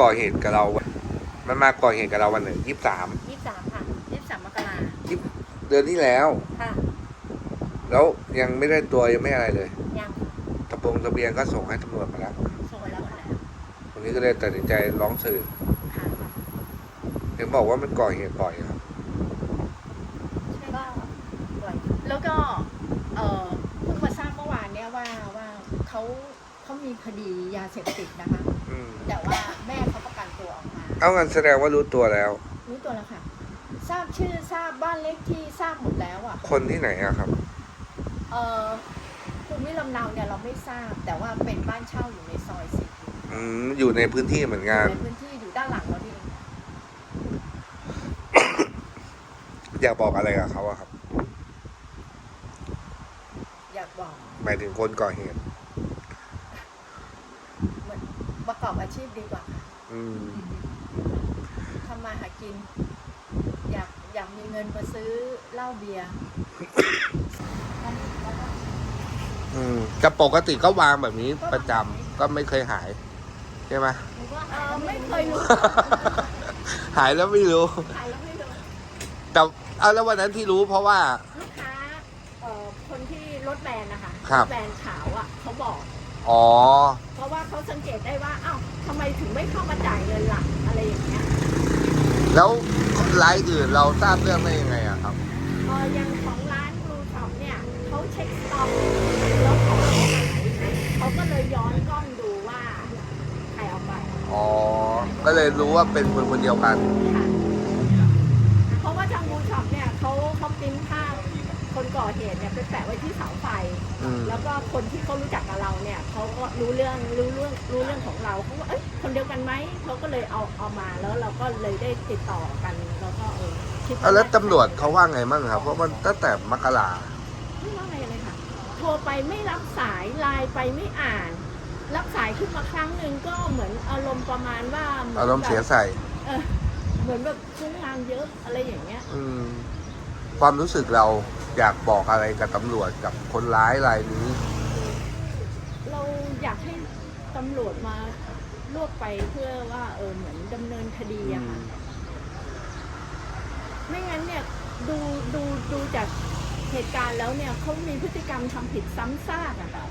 ก่อเหตุกับเรา มันมาก่อเหตุกับเราวันหนึ่งยี่สามยี่สิบสามค่ะยี่สิบสามมกราเดือนที่แล้ว ค่ะ แล้วยังไม่ได้ตัวยังไม่อะไรเลยยังตะปงทะเบียนก็ส่งให้ตำรวจมาแล้วส่งไปแล้วค่ะวันนี้ก็เลยตัดสินใจร้องสื่อค่ะเห็นบอกว่ามันก่อเหตุบ่อยครับก็ปล่อยแล้วก็ เอ่อเพิ่งมาทราบเมื่อวานเนี่ยว่าว่าเขา เขามีคดียาเสพติดนะคะ อืมแต่ว่าแม่เขาประกันตัวออกมา เอางั้นแสดงว่ารู้ตัวแล้ว รู้ตัวแล้วค่ะ ทราบชื่อทราบบ้านเลขที่ทราบหมดแล้วอะ คนที่ไหนอะครับ เออภูมิลำเนาเนี่ยเราไม่ทราบ แต่ว่าเป็นบ้านเช่าอยู่ในซอยสิอืมอยู่ในพื้นที่เหมือนกัน ในพื้นที่อยู่ด้านหลังเรานี่เองอยากบอกอะไรกับเขาอะครับ อยากบอก หมายถึงคนก่อเหตุ เหมือนประก อบอาชีพดีกว่าค่ะอืมทำมาหากิน อยากอยากมีเงินมาซื้อเหล้าเบียร์อืมจะปกติก็วางแบบนี้ประจำก็ไม่เคยหาย ใช่ไหม เออไม่เคยรู้ หายแล้วไม่รู้ ขายแล้วไม่รู้แต่เอาแล้ววันนั้นที่รู้เพราะว่า ลูกค้าเอ่อคนที่รถแบนนะคะครับถแบนขาวอะเขาบอก อ๋อ เพราะว่าเขาสังเกตได้ว่าอ้าวทำไมถึงไม่เข้ามาจ่ายเงินล่ะอะไรอย่างเงี้ยแล้วรายอื่นเราทราบเรื่องได้ยังไงอะครับ พออยังของร้านบลูช็อปเนี่ยเขาเช็คสต็อกแล้วของหายเขาก็เลยย้อนกล้องดูว่าใครเอาไปอ๋อ ก็เลยรู้ว่าเป็นคนคนเดียวกัน ค่ะเพราะว่าทางบลูช็อปเนี่ยเขาเขาปริ้นภาพ คนก่อเหตุเนี่ยไปแปะไว้ที่เสาไฟ อืม แล้วก็คนที่เขารู้จักกับเราเนี่ยเขาก็รู้เรื่องรู้เรื่องรู้เรื่องของเราเขาว่าเอ้ยคนเดียวกันไหมเขาก็เลยเอาเอามาแล้วเราก็เลยได้ติดต่อกันแล้วก็เออคิดเอาแล้วตำรวจเขาว่าไงบ้างครับเพราะมันตั้งแต่มกราไม่ว่าไงเลยค่ะ โทรไปไม่รับสายไลน์ไปไม่อ่าน รับสายขึ้นมาครั้งหนึ่งก็เหมือนอารมณ์ประมาณว่าหนอารมณ์เสียแบบใส่ เออเหมือนแบบฟุ้งงานเยอะอะไรอย่างเงี้ย อืม ความรู้สึกเราอยากบอกอะไรกับตำรวจกับคนร้ายรายนี้ เราอยากให้ตำรวจมารวบไปเพื่อว่าเออเหมือนดำเนินคดีอะค่ะ ไม่งั้นเนี่ยดูดูดูจากเหตุการณ์แล้วเนี่ยเขามีพฤติกรรมทำผิดซ้ำซากอะค่ะ